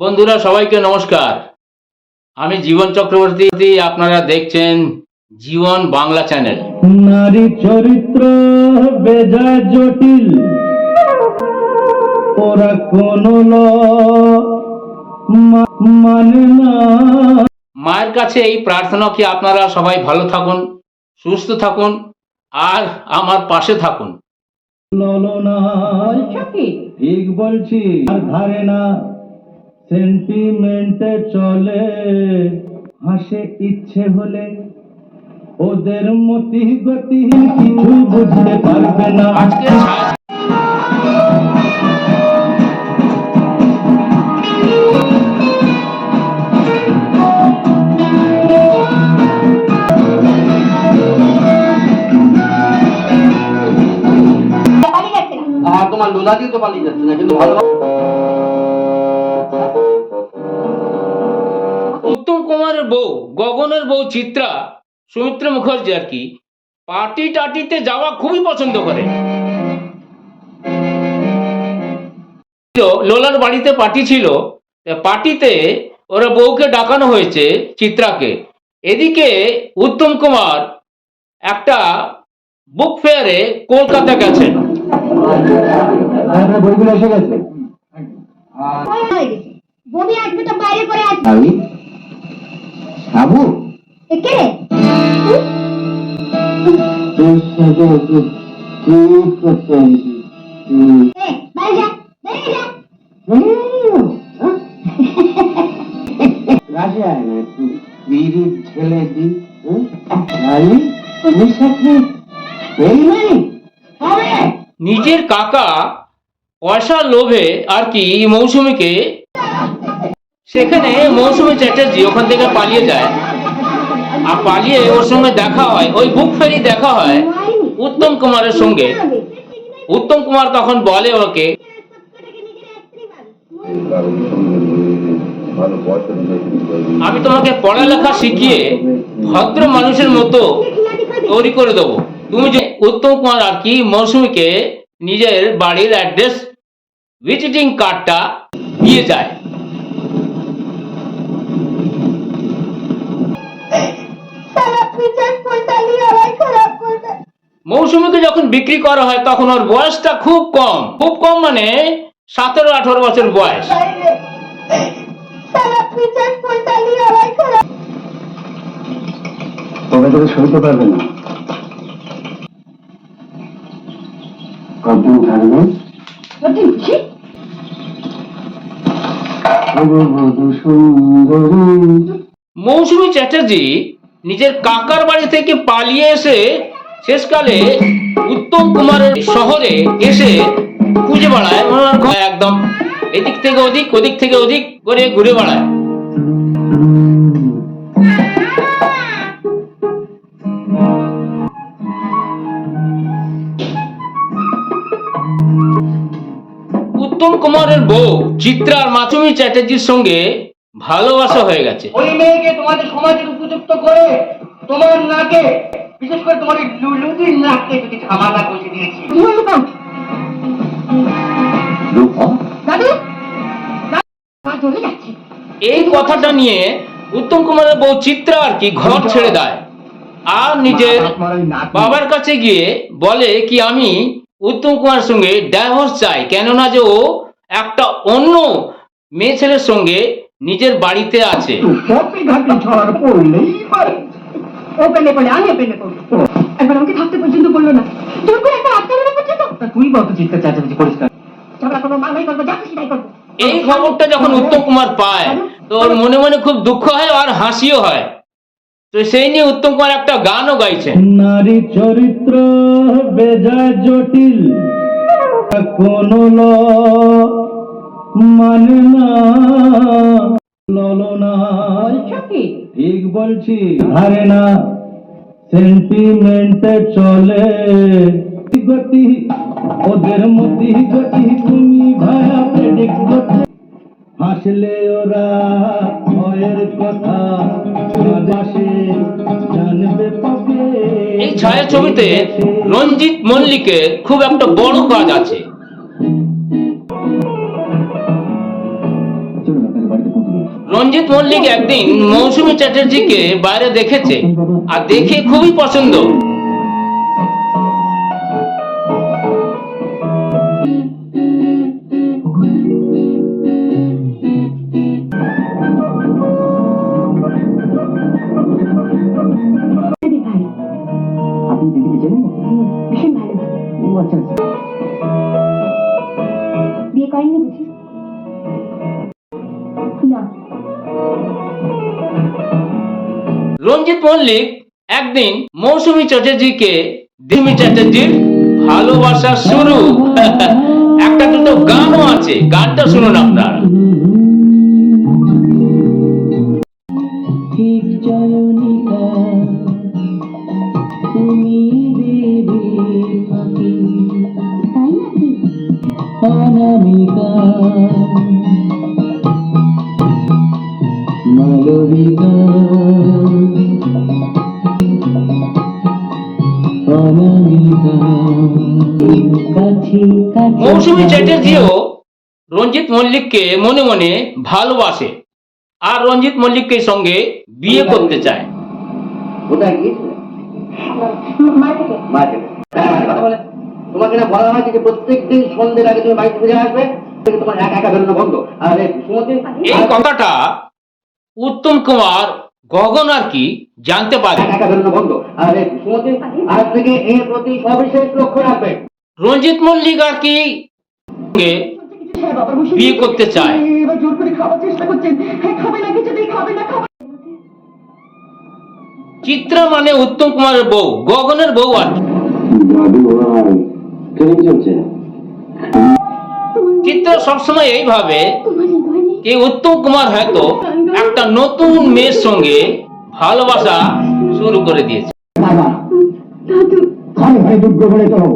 বন্ধুরা সবাইকে নমস্কার। আমি জীবন চক্রবর্তী। আপনারা দেখছেন জীবন বাংলা চ্যানেল। নারী চরিত্র বেজায় জটিল। ওরা কোন মানে না। মায়ের কাছে এই প্রার্থনা কি আপনারা সবাই ভালো থাকুন সুস্থ থাকুন আর আমার পাশে থাকুন? ঠিক বলছি আর ধারে না। সেন্টিমেন্টে চলে। হাসে ইচ্ছে হলে। ওদের মতি গতি কিছু বুঝতে পারবে না। আজকে তোমার লোলা দিয়ে তো পালিয়ে যাচ্ছে না কিন্তু ভালো কুমারের বউ গগনের বউ চিত্রা সুমিত্রা মুখার্জি আর কি পার্টি টাটিতে যাওয়া খুবই পছন্দ করে। লোলার বাড়িতে পার্টি ছিল পার্টিতে ওরা বউকে ডাকানো হয়েছে চিত্রাকে। এদিকে উত্তম কুমার একটা বুক ফেয়ারে কলকাতা গেছেন বইগুলো এসে গেছে। হয়ে গেছে বমি আসবে তো বাইরে করে আসবে আমি? সাবু কে রে। তোর সাথে একটু ঠিক করতে হয়েছে এ, বাইরে যা বেরিয়ে যা। রাজা একটু বিড়ি ছেলে দি আমি তোর সাথে এই নাই হবে। নিজের কাকা পয়সার লোভে আর কি মৌসুমীকে সেখানে মৌসুমী চ্যাটার্জি ওখান থেকে পালিয়ে যায়। আর পালিয়ে ওর সঙ্গে দেখা হয়, ওই বুক ফেরি দেখা হয় উত্তম কুমারের সঙ্গে। উত্তম কুমার তখন বলে ওকে, আমি তোমাকে পড়ালেখা শিখিয়ে ভদ্র মানুষের মতো তৈরি করে দেবো। তুমি যে উত্তম কুমার আর কি মৌসুমীকে নিজের বাড়ির অ্যাড্রেস ভিজিটিং কার্ডটা দিয়ে যায়। মৌসুমীকে যখন বিক্রি করা হয় তখন ওর বয়সটা খুব কম। খুব কম মানে সতেরো আঠারো বছর বয়স। তবে পারবে না। কতদিন থাকবে? মৌসুমী চ্যাটার্জি নিজের কাকার বাড়ি থেকে পালিয়ে এসে শেষকালে উত্তম কুমারের শহরে এসে খুঁজে বেড়ায়। একদম এদিক থেকে ওদিক ওদিক থেকে ওদিক করে ঘুরে বেড়ায়। উত্তম কুমারের বউ চিত্রা আর মাসুমী চ্যাটার্জির সঙ্গে ভালোবাসা হয়ে গেছে। ওই মেয়েকে তোমাদের সমাজের উপযুক্ত করে তোমার নাকে বিশেষ করে তোমার এই লুলুদির নাকে যদি ঝামালা বসে দিয়েছি। এই কথাটা নিয়ে উত্তম কুমারের বউ চিত্রা আর কি ঘর ছেড়ে দেয়। আর নিজের বাবার কাছে গিয়ে বলে কি আমি উত্তম কুমারের সঙ্গে ডাইভোর্স চাই কেননা যে ও একটা অন্য মেয়ে ছেলের সঙ্গে নিজের বাড়িতে আছে। ও পেলে পড়ে আমি পেলে করব। একবার আমাকে থাকতে পর্যন্ত বলল না। জোর করে একটা আটকানো পর্যন্ত? তুই কত চিৎকার চেঁচামেচি পরিষ্কার ঝগড়া করব মারামারি করব যা খুশি তাই করব। এই খবরটা যখন উত্তম কুমার পায় তো ওর মনে মনে খুব দুঃখ হয় আর হাসিও হয়। তো সেই নিয়ে উত্তম কুমার একটা গানও গাইছেন। নারী চরিত্র বেজায় জটিল কোন মানে না। ঠিক বলছি ধারে না সেন্টিমেন্টে চলে। গতি ওদের মতি গতি তুমি ভায়া প্রেডিক্ট করতে। হাসলে ওরা ভয়ের কথা বাসে জানবে পাবে এই ছায়াছবিতে রঞ্জিত মল্লিকের খুব একটা বড় কাজ আছে। রঞ্জিত মল্লিক একদিন মৌসুমী চ্যাটার্জিকে বাইরে দেখেছে। আর দেখে খুবই পছন্দ। বিয়ে করেননি বুঝি? রঞ্জিত মল্লিক একদিন মৌসুমী চ্যাটার্জিকে দিমি চ্যাটার্জির ভালোবাসা শুরু। একটা দুটো গানও আছে গানটা শুনুন আপনার। ঠিক জয়নিকা তুমি দেবী ফাঁকি অনামিকা মৌসুমী চ্যাটার্জিও রঞ্জিত মল্লিককে মনে মনে ভালোবাসে আর রঞ্জিত মল্লিককে সঙ্গে বিয়ে করতে চায়। তোমাকে না বলা হয়েছে যে প্রত্যেক দিন সন্ধ্যের আগে তুমি বাড়িতে ফিরে আসবে? তোমার একা একা বেরোনো বন্ধ। আর এই কথাটা উত্তম কুমার গগন আর কি জানতে পারে। একা একা বেরোনো বন্ধ। আর সুমতি আজ থেকে এর প্রতি সবিশেষ লক্ষ্য রাখবে। রঞ্জিত মল্লিক আর কি বিয়ে করতে চায়। এবার জোর করে খাওয়ার চেষ্টা করছেন খাবে না কিছুতেই খাবে না খাবে চিত্রা মানে উত্তম কুমারের বউ গগনের বউ আর চিত্রা সবসময় এইভাবে কি উত্তম কুমার হয়তো একটা নতুন মেয়ের সঙ্গে ভালোবাসা শুরু করে দিয়েছে। বাবা দাদু। ঘরে ঘরে দুর্গ গড়ে তোলো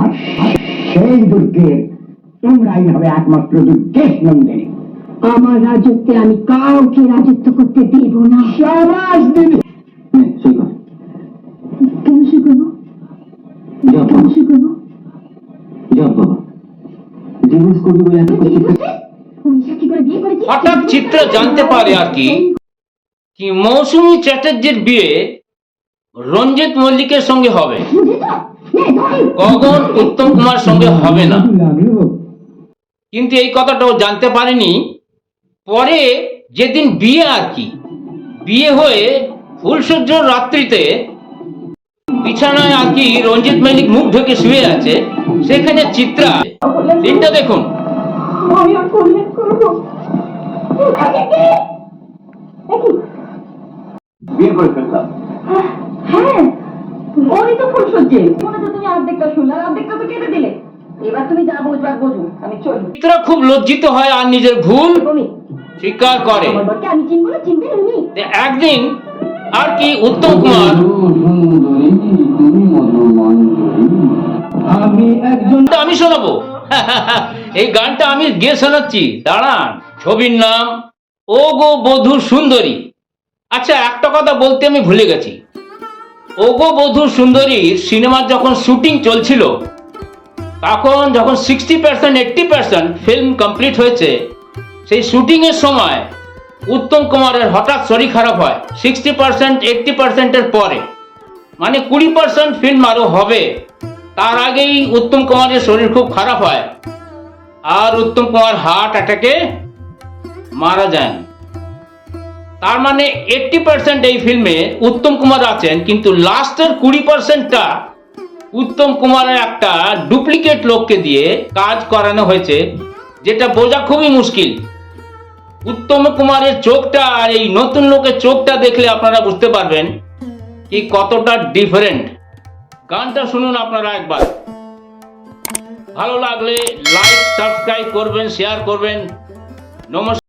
আর সেই দুর্গের তোমরাই হবে একমাত্র দুর্গেশ নন্দিনী। আমার রাজত্বে আমি কাউকে রাজত্ব করতে দেব না। সাবাস দিদি কেন কেন ডিভোর্স করবি? বলে এত করছিস? উড়িষ্যা কি করে বিয়ে করেছি? হঠাৎ চিত্রা জানতে পারে আর কি কি মৌসুমী চ্যাটার্জির বিয়ে রঞ্জিত মল্লিকের সঙ্গে হবে। গগন উত্তম কুমার সঙ্গে হবে না? কিন্তু এই কথাটাও জানতে পারেনি। পরে যেদিন বিয়ে আর কি বিয়ে হয়ে ফুলসজ্জর রাত্রিতে বিছানায় আর কি রঞ্জিত মল্লিক মুখ ঢেকে শুয়ে আছে সেখানে চিত্রা দিনটা দেখুন। বিয়ে করে ফেলতাম। হ্যাঁ। ওরই তো ফুল সজ্জে। মনে তো তুমি অর্ধেকটা শুনলে। আর অর্ধেকটা তো কেটে দিলে। এবার তুমি যা বুঝো। আমি চিত্রা খুব লজ্জিত হয় আর নিজের ভুল স্বীকার করে। আমি চিনবো না চিনবেন উনি একদিন আর কি উত্তম কুমার। আমি একজন আমি শোনাবো। এই গানটা আমি গিয়ে শোনাচ্ছি। দাঁড়ান ছবির নাম ও গো বধূ সুন্দরী। আচ্ছা একটা কথা বলতে আমি ভুলে গেছি। ও গো বধূ সুন্দরীর সিনেমার যখন শুটিং চলছিল, তখন যখন sixty percent eighty percent film complete হয়েছে, সেই শুটিংয়ের সময় উত্তম কুমারের হঠাৎ শরীর খারাপ হয় সিক্সটি পার্সেন্ট এইটটি পার্সেন্টের পরে। মানে কুড়ি পার্সেন্ট ফিল্ম আরও হবে। তার আগেই উত্তম কুমারের শরীর খুব খারাপ হয়। আর উত্তম কুমার হার্ট অ্যাটাকে মারা যান। তার মানে এইটটি পার্সেন্ট এই ফিল্মে উত্তম কুমার আছেন, কিন্তু লাস্টের কুড়ি পার্সেন্টটা উত্তম কুমারের একটা ডুপ্লিকেট লোককে দিয়ে কাজ করানো হয়েছে, যেটা বোঝা খুবই মুশকিল। উত্তম কুমারের চোখটা আর এই নতুন লোকের চোখটা দেখলে আপনারা বুঝতে পারবেন কি কতটা ডিফারেন্ট গানটা শুনুন আপনারা একবার। ভালো লাগলে লাইক সাবস্ক্রাইব করবেন শেয়ার করবেন। নমস্কার।